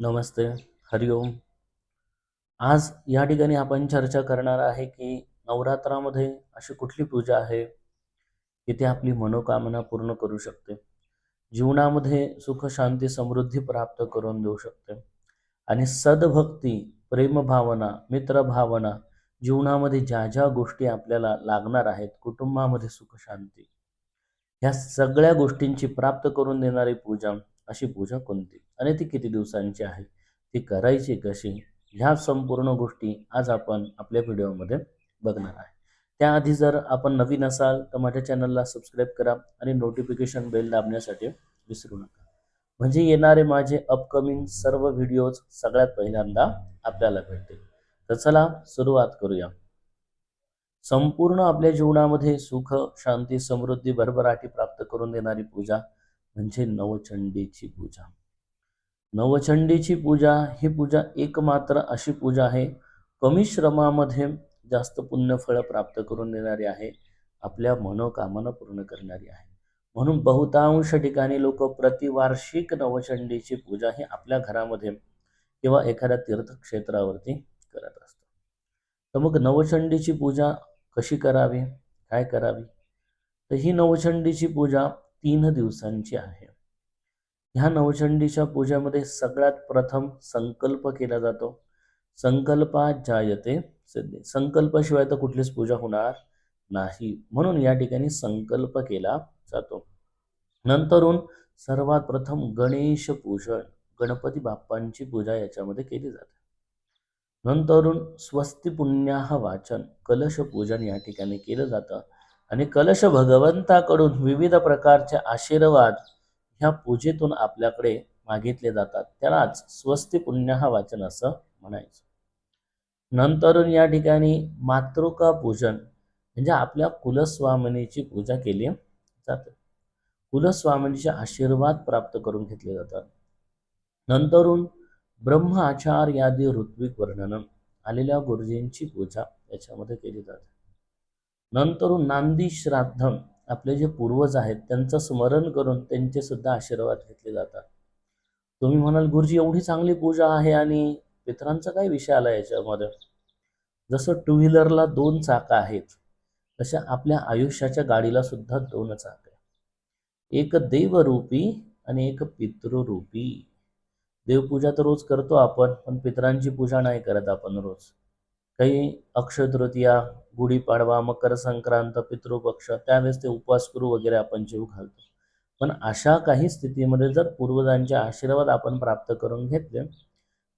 नमस्ते हरिओम आज या ठिकाणी आपण चर्चा करणार आहे की नवरात्रामध्ये अशी कुठली पूजा आहे की ती आपली मनोकामना पूर्ण करू शकते जीवनामध्ये सुख शांती समृद्धी प्राप्त करून देऊ शकते आणि सद्भक्ती प्रेमभावना मित्रभावना जीवनामध्ये ज्या ज्या गोष्टी आपल्याला लागणार आहेत कुटुंबामध्ये सुख शांती ह्या सगळ्या गोष्टींची प्राप्त करून देणारी पूजा अशी पूजा कोणती? आणि ती किती दिवसांची आहे? ती करायची कशी? ह्या संपूर्ण गोष्टी आज आपण आपल्या व्हिडिओमध्ये बघणार आहे. त्याआधी जर आपण नवीन असाल तर माझ्या चॅनलला सबस्क्राईब करा आणि नोटिफिकेशन बेल दाबण्यासाठी विसरू नका. म्हणजे येणारे माझे अपकमिंग सर्व व्हिडिओज सगळ्यात पहिल्यांदा आपल्याला भेटतील. तर चला सुरुवात करूया. संपूर्ण आपल्या जीवनामध्ये सुख शांती समृद्धी भरभराटी प्राप्त करून देणारी पूजा म्हणजे नवचंडीची पूजा. नवचंडीची पूजा ही पूजा एकमात्र अशी पूजा आहे. कमी श्रमामध्ये जास्त पुण्यफळ प्राप्त करून देणारी आहे. आपल्या मनोकामना पूर्ण करणारी आहे. म्हणून बहुतांश ठिकाणी लोक प्रतिवार्षिक नवचंडीची पूजा ही आपल्या घरामध्ये किंवा एखाद्या तीर्थक्षेत्रावरती करत असतात. तर मग नवचंडीची पूजा कशी करावी? काय करावी? तर ही नवचंडीची पूजा तीन दिवसांची आहे. ह्या नवचंडीच्या पूजेमध्ये सगळ्यात प्रथम संकल्प केला जातो. संकल्पात जायते सिद्धी. संकल्पाशिवाय तर कुठलीच पूजा होणार नाही. म्हणून या ठिकाणी संकल्प केला जातो. नंतरून सर्वात प्रथम गणेश पूजन गणपती बाप्पांची पूजा याच्यामध्ये केली जाते. नंतरून स्वस्ती पुण्याह वाचन कलश पूजन या ठिकाणी केलं जातं. आणि कलश भगवंताकडून विविध प्रकारचे आशीर्वाद ह्या पूजेतून आपल्याकडे मागितले जातात. त्यालाच स्वस्ती पुण्यहा वाचन असं म्हणायचं. नंतरून या ठिकाणी मातृका पूजन म्हणजे आपल्या कुलस्वामिनीची पूजा केली जाते. कुलस्वामिनीचे आशीर्वाद प्राप्त करून घेतले जातात. नंतरून ब्रह्म आचार्यादी ऋत्विक वर्णन आलेल्या गुरुजींची पूजा याच्यामध्ये केली जाते. नंतर नांदी श्राद्धम आपले जे पूर्वज आहेत त्यांचं स्मरण करून त्यांचे सुद्धा आशीर्वाद घेतले जातात. तुम्ही म्हणाल गुरुजी एवढी चांगली पूजा आहे आणि पितरांचा काय विषय आला याच्यामध्ये? जसं टू व्हीलरला दोन चाकं आहेत तशा आपल्या आयुष्याच्या गाडीला सुद्धा दोन चाक आहे एक देवरूपी आणि एक पितृरूपी. देवपूजा तर रोज करतो आपण पण पितरांची पूजा नाही करत आपण रोज. काही अक्षय तृतीया गुढीपाडवा मकर संक्रांत पितृपक्ष त्यावेळेस ते उपवास करू वगैरे आपण जीव घालतो. पण अशा काही स्थितीमध्ये जर पूर्वजांचे आशीर्वाद आपण प्राप्त करून घेतले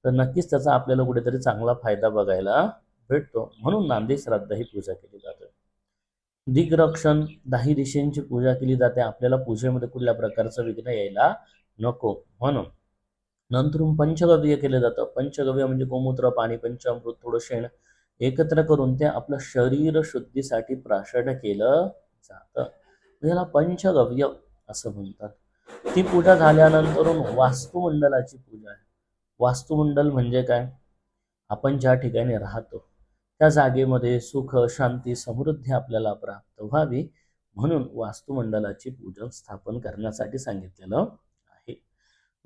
तर नक्कीच त्याचा आपल्याला कुठेतरी चांगला फायदा बघायला भेटतो. म्हणून नांदी श्राद्ध ही पूजा केली जाते. दिग्रक्षण दाही दिशेंची पूजा केली जाते. आपल्याला पूजेमध्ये कुठल्या प्रकारचं विघ्न यायला नको. म्हणून नंतर पंचगव्य केलं जातं. पंचगव्य म्हणजे गोमूत्र पाणी पंचामृत थोडं शेण एकत्र करून ते आपलं शरीर शुद्धीसाठी प्राशन केलं जातं. याला पंचगव्य असं म्हणतात. ती पूजा झाल्यानंतरून वास्तुमंडलाची पूजा आहे. वास्तुमंडल म्हणजे काय? आपण ज्या ठिकाणी राहतो त्या जागेमध्ये सुख शांती समृद्धी आपल्याला प्राप्त व्हावी म्हणून वास्तुमंडलाची पूजन स्थापन करण्यासाठी सांगितलेलं आहे.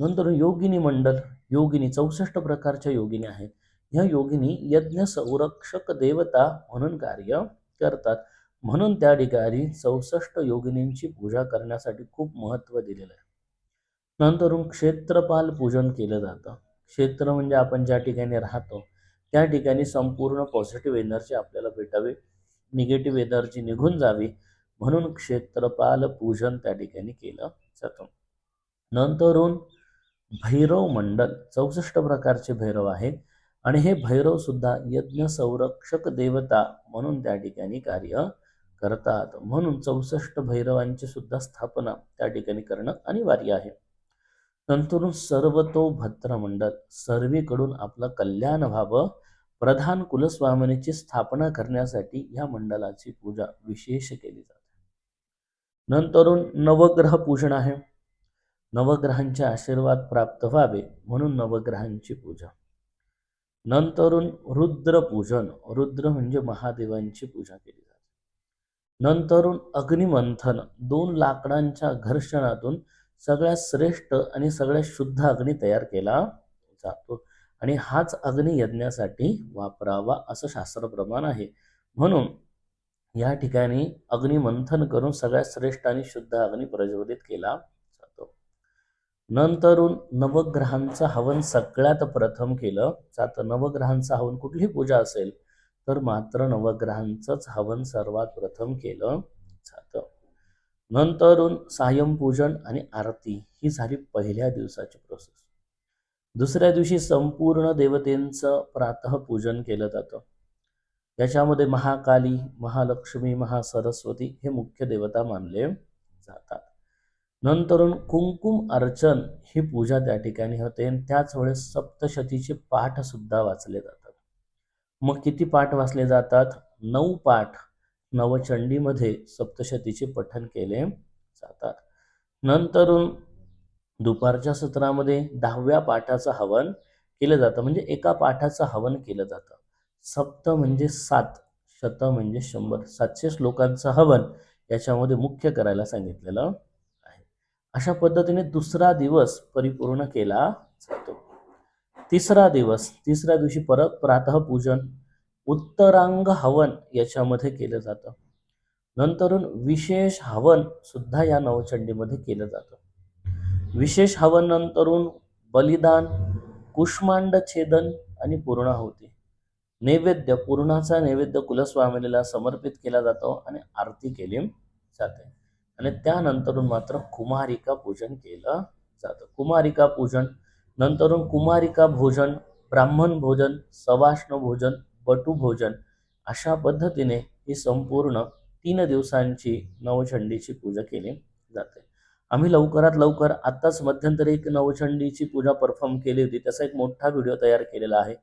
नंतर योगिनी मंडल योगिनी चौसष्ट प्रकारच्या योगिनी आहेत. ह्या योगिनी यज्ञ संरक्षक देवता म्हणून कार्य करतात. म्हणून त्या ठिकाणी चौसष्ट योगिनींची पूजा करण्यासाठी खूप महत्त्व दिलेलं आहे. नंतरून क्षेत्रपाल पूजन केलं जातं. क्षेत्र म्हणजे आपण ज्या ठिकाणी राहतो त्या ठिकाणी संपूर्ण पॉझिटिव्ह एनर्जी आपल्याला भेटावी निगेटिव्ह एनर्जी निघून जावी म्हणून क्षेत्रपाल पूजन त्या ठिकाणी केलं जातं. नंतरून भैरव मंडल चौसष्ट प्रकारचे भैरव आहेत. आणि हे भैरव सुद्धा यज्ञ संरक्षक देवता म्हणून त्या ठिकाणी कार्य करतात. म्हणून चौसष्ट भैरवांची सुद्धा स्थापना त्या ठिकाणी करणं अनिवार्य आहे. नंतर सर्वतो भद्रमंडल सर्वीकडून आपलं कल्याण व्हावं प्रधान कुलस्वामिनीची स्थापना करण्यासाठी या मंडळाची पूजा विशेष केली जाते. नंतरून नवग्रह पूजन आहे. नवग्रहांचे आशीर्वाद प्राप्त व्हावे म्हणून नवग्रहांची पूजा. नंतरून रुद्र पूजन रुद्र म्हणजे महादेवांची पूजा केली जाते. नंतरून अग्निमंथन दोन लाकडांच्या घर्षणातून सगळ्यात श्रेष्ठ आणि सगळ्यात शुद्ध अग्नी तयार केला जातो. आणि हाच अग्नी यज्ञासाठी वापरावा असं शास्त्रप्रमाण आहे. म्हणून या ठिकाणी अग्निमंथन करून सगळ्यात श्रेष्ठ आणि शुद्ध अग्नी प्रज्वलित केला नंतरून नवग्रहांचं हवन सगळ्यात प्रथम केलं. जातं नवग्रहांचं हवन कुठली पूजा असेल? तर मात्र नवग्रहांचंच हवन सर्वात प्रथम केलं जातं. नंतरून सायंपूजन आणि आरती ही झाली पहिल्या दिवसाची प्रोसेस दुसऱ्या दिवशी संपूर्ण देवतेंचं प्रातः पूजन केलं जातं. याच्यामध्ये महाकाली महालक्ष्मी महासरस्वती हे मुख्य देवता मानले जातात. नंतरून कुंकुम अर्चन ही पूजा त्या ठिकाणी होते आणि त्याच वेळेस सप्तशतीचे पाठ सुद्धा वाचले जातात. मग किती पाठ वाचले जातात? नऊ पाठ नवचंडीमध्ये सप्तशतीचे पठण केले जातात. नंतरून दुपारच्या सत्रामध्ये दहाव्या पाठाचं हवन केलं जातं. म्हणजे एका पाठाचं हवन केलं जातं. सप्त म्हणजे सात शत म्हणजे शंभर. सातशे श्लोकांचं हवन याच्यामध्ये मुख्य करायला सांगितलेलं अशा पद्धतीने दुसरा दिवस परिपूर्ण केला जातो. तिसरा दिवस तिसऱ्या दिवशी परत प्रातः पूजन उत्तरांग हवन याच्यामध्ये केलं जातं. नंतरून विशेष हवन सुद्धा या नवचंडीमध्ये केलं जातं. विशेष हवन नंतरून बलिदान कुष्मांड छेदन आणि पूर्णाहुती नैवेद्य पूर्णाचा नैवेद्य कुलस्वामिनीला समर्पित केला जातो आणि आरती केली जाते. आणि त्यानंतरून मात्र कुमारिका पूजन केलं जातं. कुमारिका पूजन नंतरून कुमारिका भोजन ब्राह्मण भोजन सवाष्ण भोजन बटू भोजन अशा पद्धतीने ही संपूर्ण तीन दिवसांची नवचंडीची पूजा केली जाते. आम्ही लवकरात लवकर आत्ताच मध्यंतरी एक नवचंडीची पूजा परफॉर्म केली होती. त्याचा एक मोठा व्हिडिओ तयार केलेला आहे.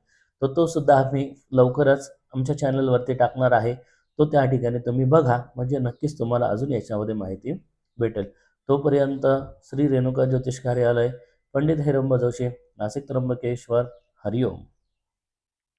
तर तो सुद्धा आम्ही लवकरच आमच्या चॅनलवरती टाकणार आहे. तो त्या ठिकाणी तुम्ही बघा. म्हणजे नक्कीच तुम्हाला अजून याच्यामध्ये माहिती भेटेल. तोपर्यंत श्री रेणुका ज्योतिष कार्यालय पंडित हेरंब जोशी नाशिक त्र्यंबकेश्वर हरिओम.